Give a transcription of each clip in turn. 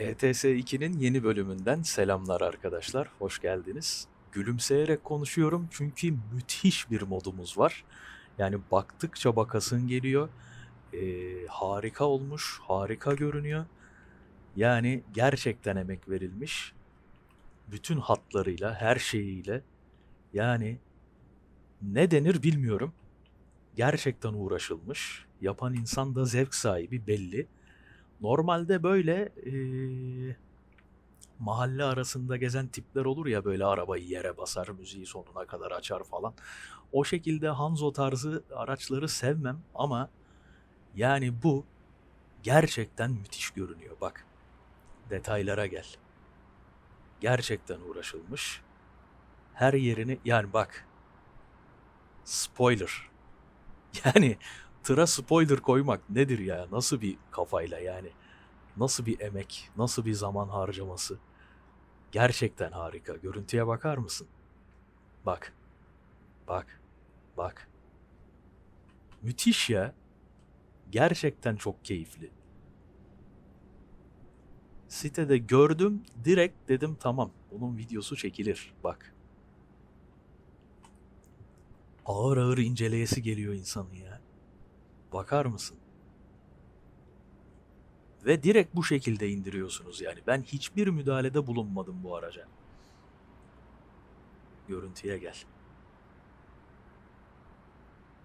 ETS 2'nin yeni bölümünden selamlar arkadaşlar. Hoş geldiniz. Gülümseyerek konuşuyorum çünkü müthiş bir modumuz var. Yani baktıkça bakasın geliyor. Ee, harika olmuş, harika görünüyor. Yani gerçekten emek verilmiş. Bütün hatlarıyla, her şeyiyle. Yani ne denir bilmiyorum. Gerçekten uğraşılmış. Yapan insan da zevk sahibi belli. Normalde böyle eee, mahalle arasında gezen tipler olur ya böyle arabayı yere basar, müziği sonuna kadar açar falan. O şekilde Hanzo tarzı araçları sevmem ama yani bu gerçekten müthiş görünüyor bak. Detaylara gel. Gerçekten uğraşılmış. Her yerini yani bak. Spoiler. Yani tıra spoiler koymak nedir ya? Nasıl bir kafayla yani? Nasıl bir emek? Nasıl bir zaman harcaması? Gerçekten harika. Görüntüye bakar mısın? Bak. Bak. Bak. Müthiş ya. Gerçekten çok keyifli. Sitede gördüm, direkt dedim tamam. Bunun videosu çekilir. Bak. Ağır ağır inceleyesi geliyor insanın ya. Bakar mısın? Ve direkt bu şekilde indiriyorsunuz yani. Ben hiçbir müdahalede bulunmadım bu araca. Görüntüye gel.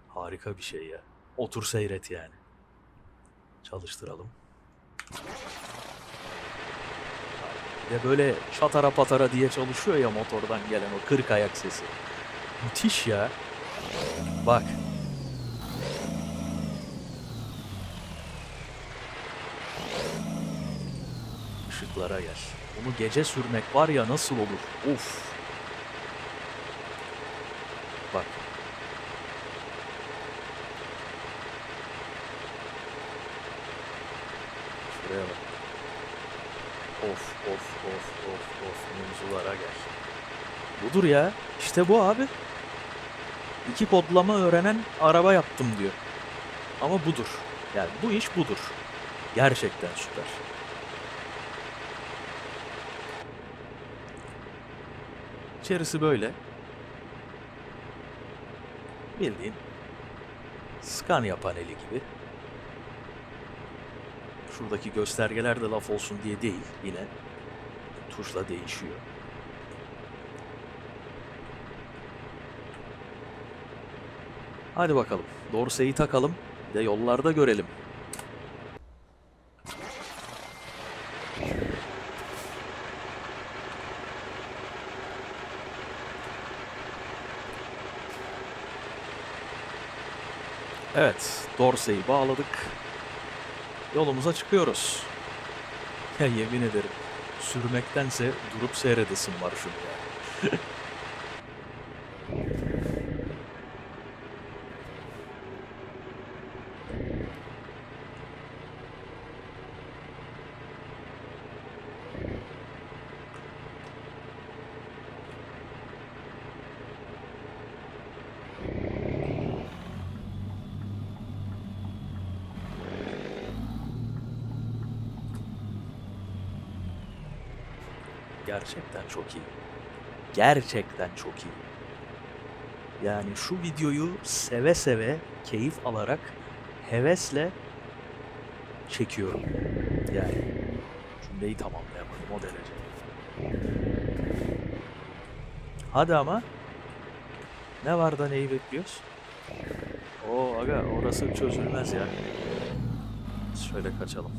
Harika bir şey ya. Otur seyret yani. Çalıştıralım. De böyle çatara patara diye çalışıyor ya motordan gelen o kırk ayak sesi. Müthiş ya. Bak. Işıklara gel. Bunu gece sürmek var ya nasıl olur? Uf. Bak. Şuraya bak. Of of of of of mevzulara gel. Budur ya. İşte bu abi. İki kodlama öğrenen araba yaptım diyor. Ama budur. Yani bu iş budur. Gerçekten süper. İçerisi böyle. Bildiğin Scania paneli gibi. Şuradaki göstergeler de laf olsun diye değil. Yine tuşla değişiyor. Hadi bakalım. Dorsey'i takalım. Bir de yollarda görelim. Evet, Dorsey'i bağladık. Yolumuza çıkıyoruz. Ya yemin ederim, sürmektense durup seyredesim var şunu. Gerçekten çok iyi. Gerçekten çok iyi. Yani şu videoyu seve seve, keyif alarak, hevesle çekiyorum. Yani cümleyi tamamlayamadım o derece. Hadi ama. Ne var da neyi bekliyoruz? Oo aga orası çözülmez ya. Şöyle kaçalım.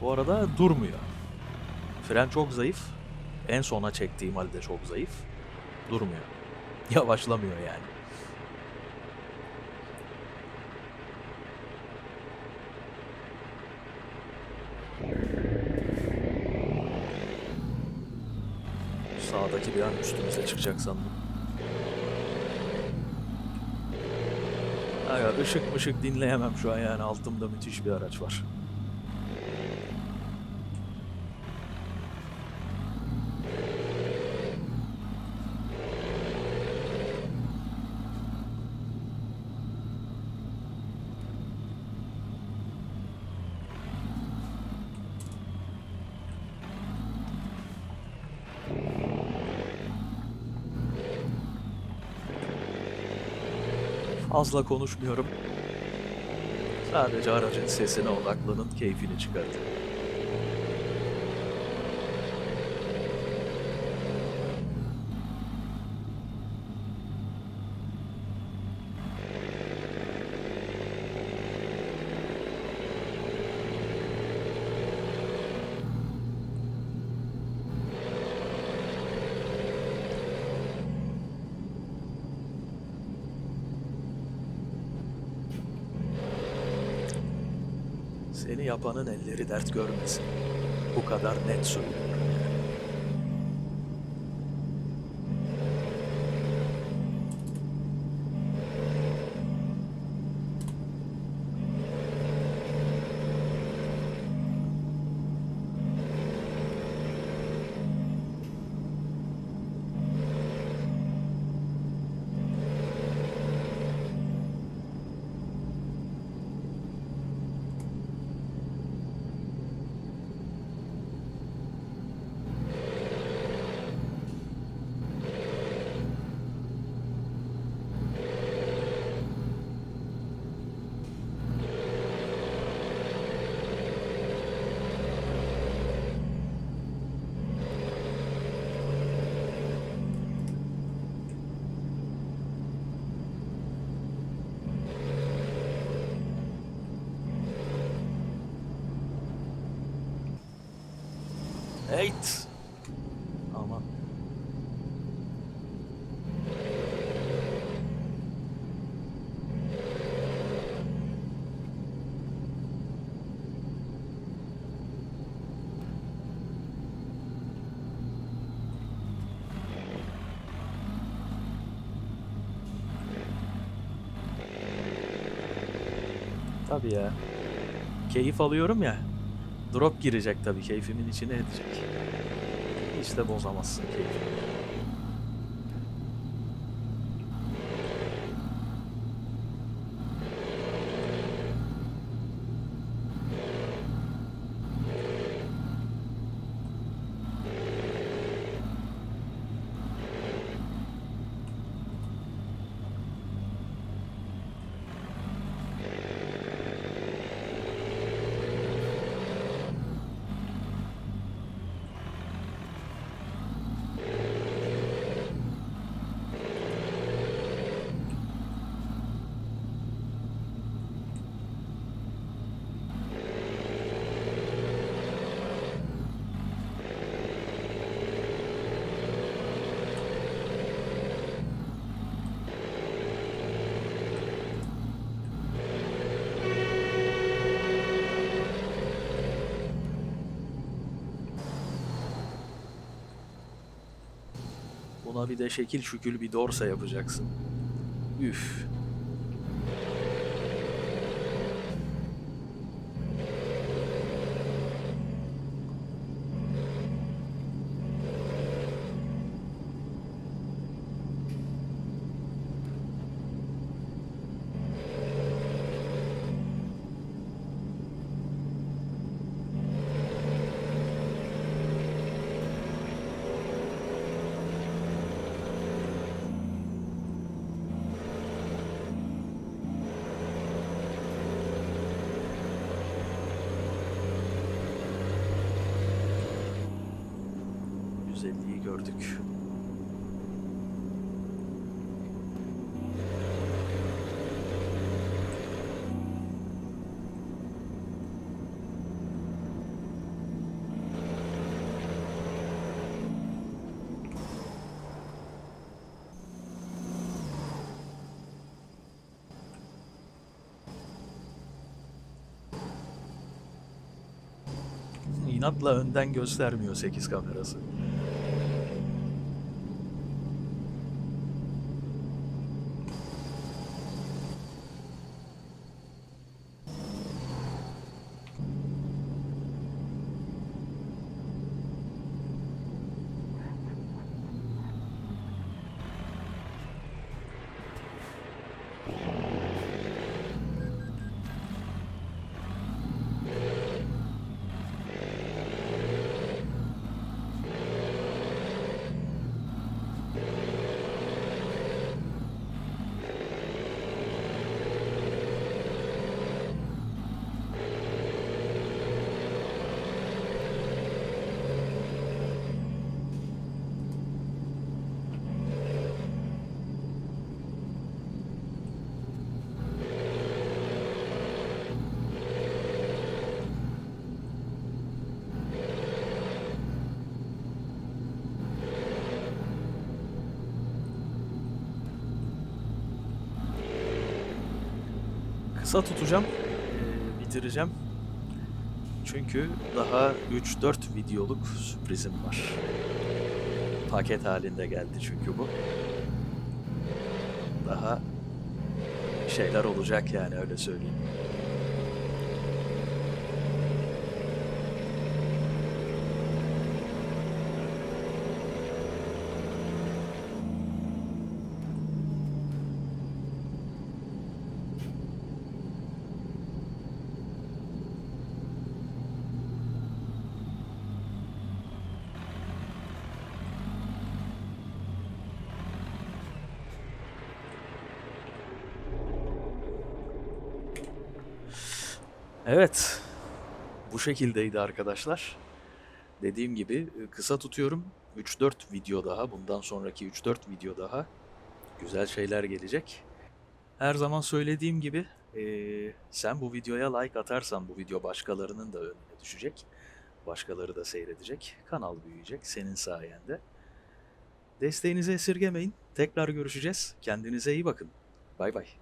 Bu arada durmuyor. Fren çok zayıf. En sona çektiğim halde çok zayıf. Durmuyor. Yavaşlamıyor yani. Sağdaki bir an üstümüze çıkacak sandım. Aga ışık mışık dinleyemem şu an yani altımda müthiş bir araç var. Fazla konuşmuyorum. Sadece aracın sesine odaklanın, keyfini çıkartın. Seni yapanın elleri dert görmesin. Bu kadar net söylüyorum. Eğit. Aman. Tabii ya. Keyif alıyorum ya. Drop girecek tabii keyfimin içine edecek. Hiç de bozamazsın keyfini. Buna bir de şekil şükül bir dorsa yapacaksın. Üf. Güzelliği gördük. İnatla önden göstermiyor 8 kamerası. Kısa tutacağım. Ee, bitireceğim. Çünkü daha 3-4 videoluk sürprizim var. Paket halinde geldi çünkü bu. Daha şeyler olacak yani öyle söyleyeyim. Evet. Bu şekildeydi arkadaşlar. Dediğim gibi e, kısa tutuyorum. 3-4 video daha. Bundan sonraki 3-4 video daha. Güzel şeyler gelecek. Her zaman söylediğim gibi e, sen bu videoya like atarsan bu video başkalarının da önüne düşecek. Başkaları da seyredecek. Kanal büyüyecek senin sayende. Desteğinizi esirgemeyin. Tekrar görüşeceğiz. Kendinize iyi bakın. Bay bay.